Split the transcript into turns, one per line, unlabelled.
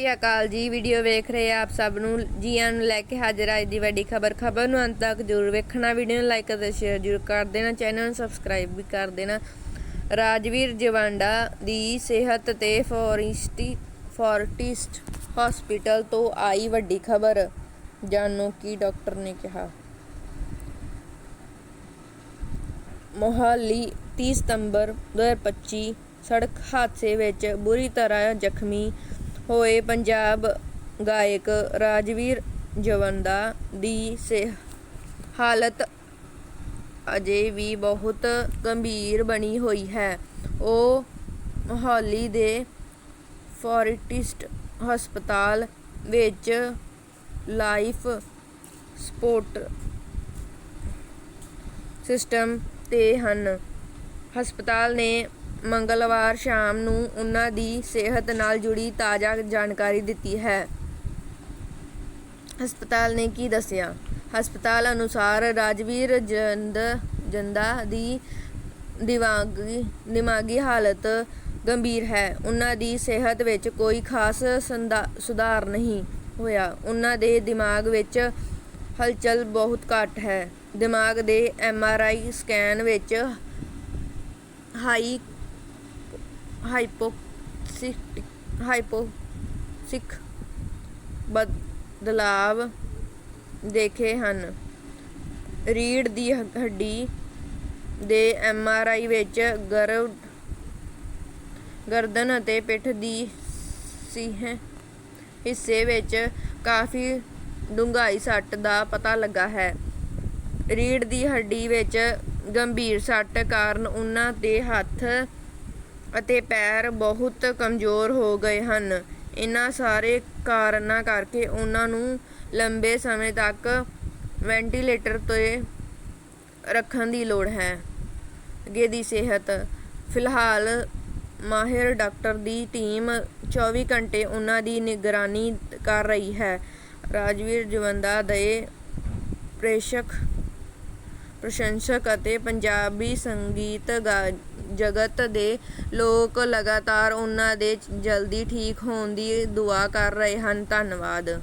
ਸਤਿ ਅਕਾਲ ਜੀ ਵੀਡੀਓ ਵੇਖ ਰਹੇ ਆਪ ਸਭ ਨੂੰ। ਜੀਆਂ ਨੂੰ ਲੈ ਕੇ ਹਾਜ਼ਰ ਅੱਜ ਦੀ ਵੱਡੀ ਖਬਰ। ਖਬਰ ਨੂੰ ਅੰਤ ਤੱਕ ਜ਼ਰੂਰ ਵੇਖਣਾ। ਵੀਡੀਓ ਨੂੰ ਲਾਈਕ ਅਤੇ ਸ਼ੇਅਰ ਜ਼ਰੂਰ ਕਰ ਦੇਣਾ। ਚੈਨਲ ਨੂੰ ਸਬਸਕ੍ਰਾਈਬ ਵੀ ਕਰ ਦੇਣਾ। ਰਾਜਵੀਰ ਜਵਾਂਡਾ ਦੀ ਸਿਹਤ ਤੇ ਫੋਰਿਸਟੀ, ਫੋਰਟਿਸਟ ਹਸਪੀਟਲ ਤੋਂ ਆਈ ਵੱਡੀ ਖਬਰ। ਜਾਣੋ ਕੀ ਡਾਕਟਰ ਨੇ ਕਿਹਾ। ਮੋਹਾਲੀ 30 ਸਤੰਬਰ 2025 ਸੜਕ ਹਾਦਸੇ ਵਿੱਚ ਬੁਰੀ ਤਰ੍ਹਾਂ ਜ਼ਖਮੀ ਹੋਏ ਪੰਜਾਬ ਗਾਇਕ ਰਾਜਵੀਰ ਜਵੰਦਾ ਦੀ ਸਿਹ ਹਾਲਤ ਅਜੇ ਵੀ ਬਹੁਤ ਗੰਭੀਰ ਬਣੀ ਹੋਈ ਹੈ। ਉਹ ਮੋਹਾਲੀ ਦੇ ਫੋਰਟਿਸਟ ਹਸਪਤਾਲ ਵਿੱਚ ਲਾਈਫ ਸਪੋਰਟ ਸਿਸਟਮ ਤੇ ਹਨ। ਹਸਪਤਾਲ ਨੇ ਮੰਗਲਵਾਰ ਸ਼ਾਮ ਨੂੰ ਉਹਨਾਂ ਦੀ ਸਿਹਤ ਨਾਲ ਜੁੜੀ ਤਾਜ਼ਾ ਜਾਣਕਾਰੀ ਦਿੱਤੀ ਹੈ। ਹਸਪਤਾਲ ਨੇ ਕੀ ਦੱਸਿਆ? ਹਸਪਤਾਲ ਅਨੁਸਾਰ ਰਾਜਵੀਰ ਜੰਦ, ਜੰਦਾ ਦੀ ਦਿਮਾਗੀ ਦਿਮਾਗੀ ਹਾਲਤ ਗੰਭੀਰ ਹੈ। ਉਹਨਾਂ ਦੀ ਸਿਹਤ ਵਿੱਚ ਕੋਈ ਖਾਸ ਸੰਦਾ- ਸੁਧਾਰ ਨਹੀਂ ਹੋਇਆ। ਉਹਨਾਂ ਦੇ ਦਿਮਾਗ ਵਿੱਚ ਹਲਚਲ ਬਹੁਤ ਘੱਟ ਹੈ। ਦਿਮਾਗ ਦੇ ਐਮ ਆਰ ਆਈ ਸਕੈਨ ਵਿੱਚ ਹਾਈ ਹਾਈਪੋਕਸਿਕ ਹਾਈਪੋਸਿਕ ਬਦਲਾਵ ਦੇਖੇ ਹਨ। ਰੀੜ ਦੀ ਹੱਡੀ ਦੇ ਐਮ ਆਰ ਆਈ ਵਿੱਚ ਗਰਭ ਗਰਦਨ ਅਤੇ ਪਿੱਠ ਦੀ ਸੀਹ ਹਿੱਸੇ ਵਿੱਚ ਕਾਫੀ ਡੂੰਘਾਈ ਸੱਟ ਦਾ ਪਤਾ ਲੱਗਾ ਹੈ। ਰੀੜ ਦੀ ਹੱਡੀ ਵਿੱਚ ਗੰਭੀਰ ਸੱਟ ਕਾਰਨ ਉਹਨਾਂ ਦੇ ਹੱਥ ਅਤੇ ਪੈਰ ਬਹੁਤ ਕਮਜ਼ੋਰ ਹੋ ਗਏ ਹਨ। ਇਹਨਾਂ ਸਾਰੇ ਕਾਰਨਾਂ ਕਰਕੇ ਉਹਨਾਂ ਨੂੰ ਲੰਬੇ ਸਮੇਂ ਤੱਕ ਵੈਂਟੀਲੇਟਰ ਤੇ ਰੱਖਣ ਦੀ ਲੋੜ ਹੈ। ਅੱਗੇ ਦੀ ਸਿਹਤ। ਫਿਲਹਾਲ ਮਾਹਿਰ ਡਾਕਟਰ ਦੀ ਟੀਮ 24 ਘੰਟੇ ਉਹਨਾਂ ਦੀ ਨਿਗਰਾਨੀ ਕਰ ਰਹੀ ਹੈ। ਰਾਜਵੀਰ ਜਵੰਦਾ ਦੇ ਪ੍ਰੇਸ਼ਕ, ਪ੍ਰਸ਼ੰਸਕ ਅਤੇ ਪੰਜਾਬੀ ਸੰਗੀਤ ਗਾ- ਜਗਤ ਦੇ ਲੋਕ ਲਗਾਤਾਰ ਉਹਨਾਂ ਦੇ ਜਲਦੀ ਠੀਕ ਹੋਣ ਦੀ ਦੁਆ ਕਰ ਰਹੇ ਹਨ। ਧੰਨਵਾਦ।